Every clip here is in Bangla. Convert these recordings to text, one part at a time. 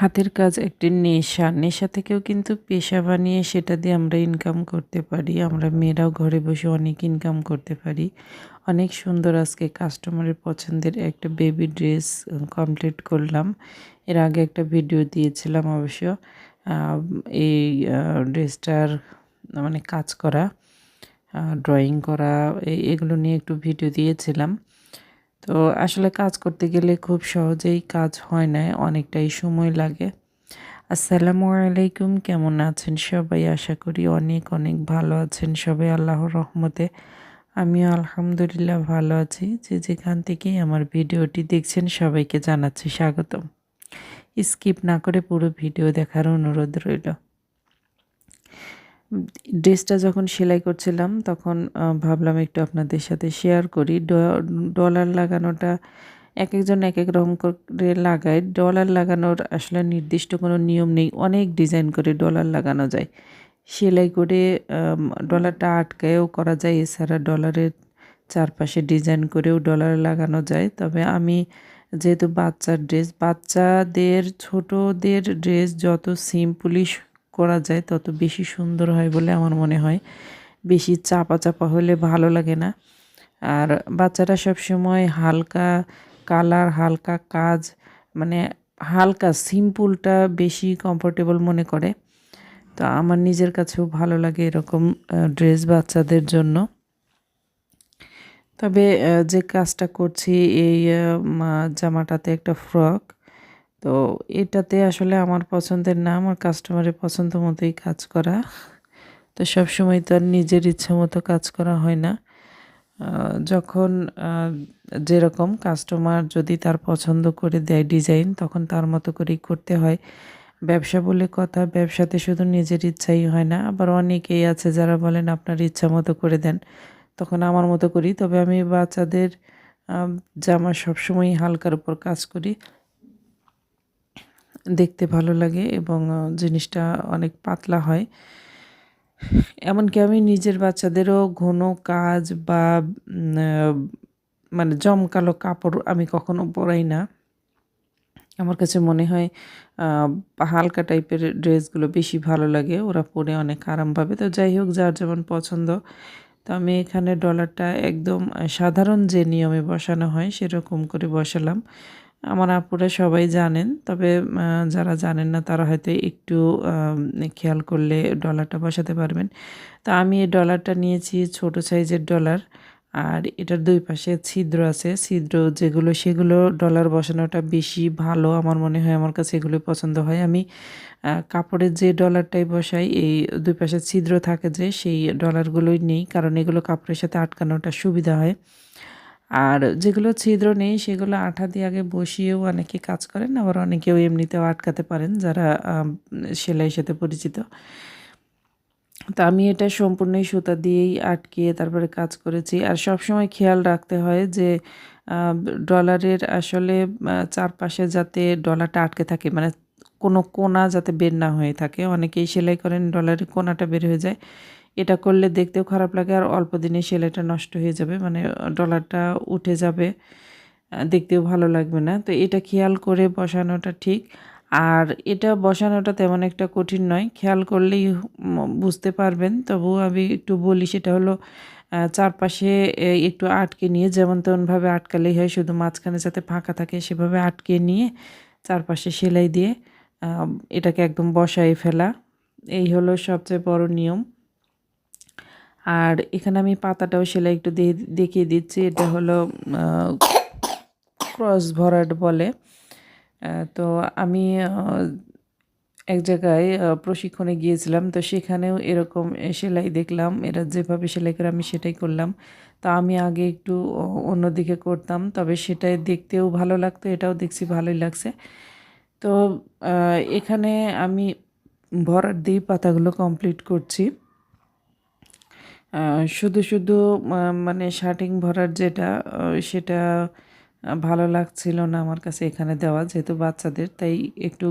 হাতের কাজ একটি নেশা। নেশা থেকেও কিন্তু পেশা বানিয়ে সেটা দিয়ে আমরা ইনকাম করতে পারি। আমরা মেয়েরাও ঘরে বসে অনেক ইনকাম করতে পারি। অনেক সুন্দর আজকে কাস্টমারের পছন্দের একটা বেবি ড্রেস কমপ্লিট করলাম। এর আগে একটা ভিডিও দিয়েছিলাম অবশ্য এই ড্রেসটার মানে কাজ করা ড্রয়িং করা এগুলো নিয়ে একটু ভিডিও দিয়েছিলাম। তো আসলে কাজ করতে গেলে খুব সহজেই কাজ হয় না, অনেকটাই সময় লাগে। আসসালামু আলাইকুম, কেমন আছেন সবাই? আশা করি অনেক অনেক ভালো আছেন সবাই আল্লাহর রহমতে। আমিও আলহামদুলিল্লাহ ভালো আছি। যে যেখান থেকেই আমার ভিডিওটি দেখছেন সবাইকে জানাচ্ছি স্বাগতম। স্কিপ না করে পুরো ভিডিও দেখার অনুরোধ রইল। ড্রেসটা যখন সেলাই করছিলাম, তখন ভাবলাম একটু আপনাদের সাথে শেয়ার করি। ডলার লাগানোটা এক একজন এক এক রকম করে লাগায়। ডলার লাগানোর আসলে নির্দিষ্ট কোনো নিয়ম নেই। অনেক ডিজাইন করে ডলার লাগানো যায়। সেলাই করে ডলারটা আটকায়ও করা যায়। এছাড়া ডলারের চারপাশে ডিজাইন করেও ডলার লাগানো যায়। তবে আমি যেহেতু বাচ্চার ড্রেস বাচ্চাদের, ছোটদের ড্রেস যত সিম্পলি করা যায়, তত বেশি সুন্দর হয় বলে আমার মনে হয়। বেশি চাপা চাপা হলে ভালো লাগে না। আর বাচ্চারা সব সময় হালকা কালার হালকা কাজ মানে হালকা সিম্পলটা বেশি কমফোর্টেবল মনে করে। তো আমার নিজের কাছেও ভালো লাগে এরকম ড্রেস বাচ্চাদের জন্য। তবে যে কাজটা করছি, এই জামাটাতে একটা ফ্রক তো এটাতে আসলে আমার পছন্দের না, আমার কাস্টমারের পছন্দ মতোই কাজ করা। তো সব সময় তো আর নিজের ইচ্ছে মতো কাজ করা হয় না। যখন যেরকম কাস্টমার যদি তার পছন্দ করে দেয় ডিজাইন তখন তার মতো করেই করতে হয়। ব্যবসা বলে কথা, ব্যবসাতে শুধু নিজের ইচ্ছাই হয় না। আবার অনেকেই আছে যারা বলেন, আপনার ইচ্ছা মতো করে দেন। তখন আমার মতো করি। তবে আমি বাচ্চাদের জামা সবসময় হালকার উপর কাজ করি। দেখতে ভালো লাগে এবং জিনিসটা অনেক পাতলা হয়। এমনকি আমি নিজের বাচ্চাদেরও ঘন কাজ বা মানে জমকালো কাপড় আমি কখনো পরাই না। আমার কাছে মনে হয় হালকা টাইপের ড্রেসগুলো বেশি ভালো লাগে, ওরা পরে অনেক আরাম পাবে তো যাই হোক, যার যেমন পছন্দ। তো আমি এখানে ডলারটা একদম সাধারণ যে নিয়মে বসানো হয়, সেরকম করে বসালাম। আমার আপুরা সবাই জানেন, তবে যারা জানেন না তারা হয়তো একটু খেয়াল করলে ডলারটা বসাতে পারবেন। তা আমি এই ডলারটা নিয়েছি ছোট সাইজের ডলার, আর এটার দুই পাশে ছিদ্র আছে। ছিদ্র যেগুলো, সেগুলো ডলার বসানোটা বেশি ভালো আমার মনে হয়, আমার কাছে এগুলো পছন্দ হয়। আমি কাপড়ের যে ডলারটাই বসাই, এই দুই পাশে ছিদ্র থাকে যে, সেই ডলারগুলোই নেই, কারণ এগুলো কাপড়ের সাথে আটকানোটা সুবিধা হয়। আর যেগুলো ছিদ্র নেই, সেগুলো আঠা দিয়ে আগে বসিয়েও অনেকে কাজ করেন। আবার অনেকেও এমনিতেও আটকাতে পারেন যারা সেলাইয়ের সাথে পরিচিত। তো আমি এটা সম্পূর্ণই সুতা দিয়েই আটকিয়ে তারপরে কাজ করেছি। আর সব সময় খেয়াল রাখতে হয় যে ডলারের আসলে চারপাশে যাতে ডলারটা আটকে থাকে মানে কোনো কোনা যাতে বের না হয়ে থাকে। অনেকেই সেলাই করেন, ডলারের কোনাটা বের হয়ে যায়। এটা করলে দেখতেও খারাপ লাগে আর অল্প দিনে সেলাইটা নষ্ট হয়ে যাবে মানে ডলারটা উঠে যাবে দেখতেও ভালো লাগবে না। তো এটা খেয়াল করে বসানোটা ঠিক। আর এটা বসানোটা তেমন একটা কঠিন নয়, খেয়াল করলেই বুঝতে পারবেন। তবুও আমি একটু বলি, সেটা হলো চারপাশে একটু আটকে নিয়ে, যেমন তেমনভাবে আটকালেই হয়, শুধু মাঝখানে যাতে ফাঁকা থাকে, সেভাবে আটকে নিয়ে চারপাশে সেলাই দিয়ে এটাকে একদম বসায় ফেলা। এই হলো সবচেয়ে বড় নিয়ম। আর এখানে আমি পাতাটাও সেলাই একটু দেখিয়ে দিচ্ছি। এটা হলো ক্রস ভরাট বলে। তো আমি এক জায়গায় প্রশিক্ষণে গিয়েছিলাম। তো সেখানেও এরকম সেলাই দেখলাম। এরা যেভাবে সেলাই করে, আমি সেটাই করলাম। তা আমি আগে একটু অন্যদিকে করতাম। তবে সেটাই দেখতেও ভালো লাগতো, এটাও দেখছি ভালোই লাগছে। তো এখানে আমি ভরাট দিয়ে পাতাগুলো কমপ্লিট করছি। শুধু শুধু মানে শার্টিং ভরার যেটা সেটা ভালো লাগছিল না আমার কাছে এখানে দেওয়া, যেহেতু বাচ্চাদের, তাই একটু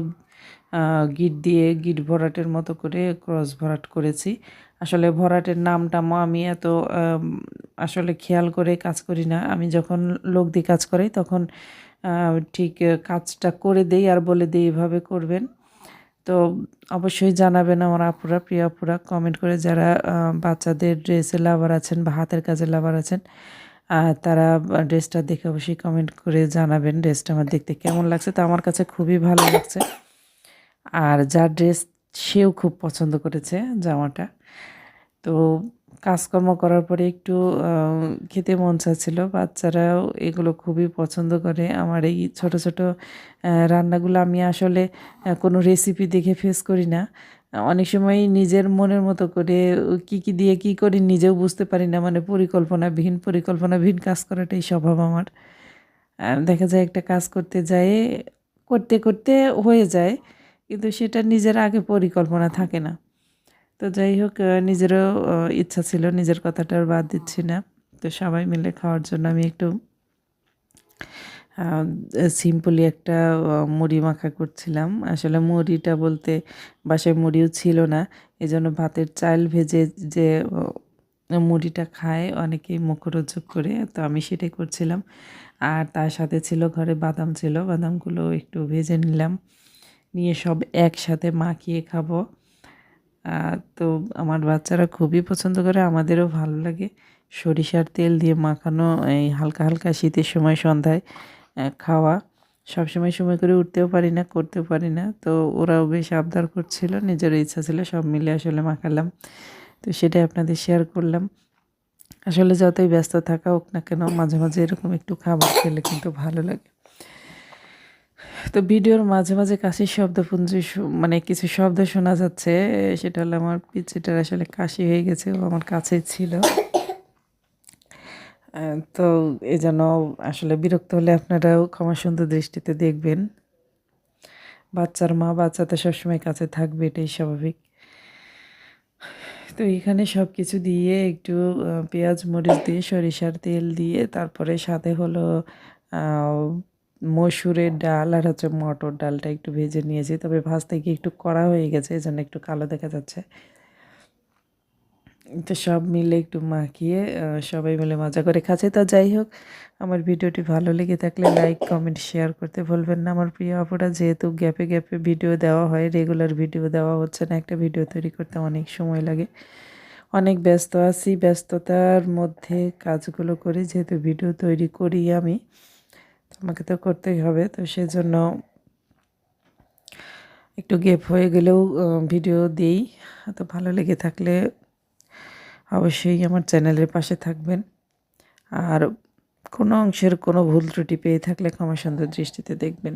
গিট দিয়ে গিট ভরাটের মতো করে ক্রস ভরাট করেছি। আসলে ভরাটের নামটামও আমি এত আসলে খেয়াল করে কাজ করি না। আমি যখন লোক দিয়ে কাজ করি তখন ঠিক কাজটা করে দেই আর বলে দিই, এভাবে করবেন। তো অবশ্যই জানাবেন আমার আপুরা, প্রিয় আপুরা কমেন্ট করে যারা বাচ্চাদের ড্রেসে লাভার আছেন বা হাতের কাজে লাভার আছেন তারা ড্রেসটা দেখে অবশ্যই কমেন্ট করে জানাবেন ড্রেসটা আমার দেখতে কেমন লাগছে। তা আমার কাছে খুবই ভালো লাগছে। আর যার ড্রেস সেও খুব পছন্দ করেছে জামাটা। তো কাজকর্ম করার পরে একটু খেতে মন চাচ্ছিল। বাচ্চারাও এগুলো খুবই পছন্দ করে। আমার এই ছোট ছোট রান্নাগুলো আমি আসলে কোনো রেসিপি দেখে ফেস করি না। অনেক সময় নিজের মনের মতো করে, কি কি দিয়ে কি করি নিজেও বুঝতে পারি না। মানে পরিকল্পনাবিহীন পরিকল্পনাবিহীন কাজ করাটাই স্বভাব আমার। দেখা যায় একটা কাজ করতে যায়, করতে করতে হয়ে যায়, কিন্তু সেটা নিজের আগে পরিকল্পনা থাকে না। তো যাই হোক নিজেরও ইচ্ছা ছিল, নিজের কথাটা আর বাদ দিচ্ছি না। তো সবাই মিলে খাওয়ার জন্য আমি একটু সিম্পলি একটা মুড়ি মাখা করছিলাম। আসলে মুড়িটা বলতে বাসায় মুড়িও ছিল না এই জন্য ভাতের চাল ভেজে যে মুড়িটা খায় অনেকেই মুখরোচক করে, তো আমি সেটাই করছিলাম। আর তার সাথে ছিল, ঘরে বাদাম ছিল, বাদামগুলো একটু ভেজে নিলাম। নিয়ে সব একসাথে মাখিয়ে খাব। তো আমার বাচ্চারা খুবই পছন্দ করে, আমাদেরও ভালো লাগে। সরিষার তেল দিয়ে মাখানো, এই হালকা হালকা শীতের সময় সন্ধ্যায় খাওয়া। সবসময় সময় সময় করে উঠতেও পারি না, করতেও পারি না। তো ওরাও বেশ আবদার করছিল, নিজেরও ইচ্ছা ছিল, সব মিলে আসলে মাখালাম। তো সেটাই আপনাদের শেয়ার করলাম। আসলে যতই ব্যস্ত থাকা হোক না কেন, মাঝে মাঝে এরকম একটু খাবার খেলে কিন্তু ভালো লাগে। তো ভিডিওর মাঝে মাঝে কাশির শব্দপুঞ্জ শু- মানে কিছু শব্দ শোনা যাচ্ছে, সেটা হলো আমার পিচিটার আসলে কাশি হয়ে গেছে, ও আমার কাছেই ছিল। তো এই জন্য আসলে বিরক্ত হলে আপনারাও ক্ষমা সুন্দর দৃষ্টিতে দেখবেন। বাচ্চার মা বাচ্চা তো সবসময় কাছে থাকবে, এটাই স্বাভাবিক। তো এখানে সব কিছু দিয়ে একটু পেঁয়াজ মরিচ দিয়ে সরিষার তেল দিয়ে, তারপরে সাথে হলো মসুরের ডাল আর হচ্ছে মটর ডালটা একটু ভেজে নিয়েছি। তবে ভাজতে গিয়ে একটু কড়া হয়ে গেছে এই জন্য একটু কালো দেখা যাচ্ছে। তো সব মিলে একটু মাখিয়ে সবাই মিলে মজা করে খাচ্ছে। তো যাই হোক, আমার ভিডিওটি ভালো লেগে থাকলে লাইক, কমেন্ট, শেয়ার করতে ভুলবেন না। আমার প্রিয় আপুরা, যেহেতু গ্যাপে গ্যাপে ভিডিও দেওয়া হয়, রেগুলার ভিডিও দেওয়া হচ্ছে না, একটা ভিডিও তৈরি করতে অনেক সময় লাগে। অনেক ব্যস্ত আছি, ব্যস্ততার মধ্যে কাজগুলো করি যেহেতু ভিডিও তৈরি করি আমি। আমাকে তো করতেই হবে, তো সেই জন্য একটু গেপ হয়ে গেলেও ভিডিও দিই। তো ভালো লেগে থাকলে অবশ্যই আমার চ্যানেলের পাশে থাকবেন। আর কোনো অংশের কোনো ভুল ত্রুটি পেয়ে থাকলে ক্ষমা সুন্দর দৃষ্টিতে দেখবেন।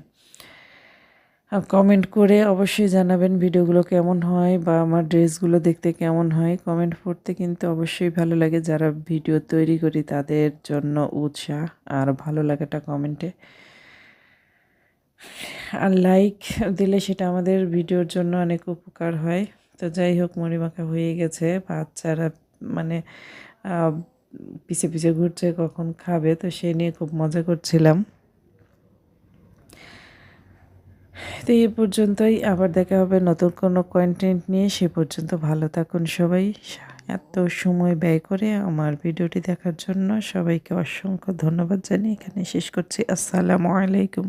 কমেন্ট করে অবশ্যই জানাবেন ভিডিওগুলো কেমন হয় বা আমার ড্রেসগুলো দেখতে কেমন হয়। কমেন্ট পড়তে কিন্তু অবশ্যই ভালো লাগে যারা ভিডিও তৈরি করি তাদের জন্য উৎসাহ আর ভালো লাগাটা কমেন্টে আর লাইক দিলে সেটা আমাদের ভিডিওর জন্য অনেক উপকার হয়। তো যাই হোক মরিমাখা হয়ে গেছে। বাচ্চারা মানে পিছে পিছে ঘুরছে, কখন খাবে? তো সে নিয়ে খুব মজা করছিলাম। তো এই পর্যন্তই। আবার দেখা হবে নতুন কোনো কন্টেন্ট নিয়ে। সে পর্যন্ত ভালো থাকুন সবাই। এত সময় ব্যয় করে আমার ভিডিওটি দেখার জন্য সবাইকে অসংখ্য ধন্যবাদ জানিয়ে এখানে শেষ করছি। আসসালামু আলাইকুম।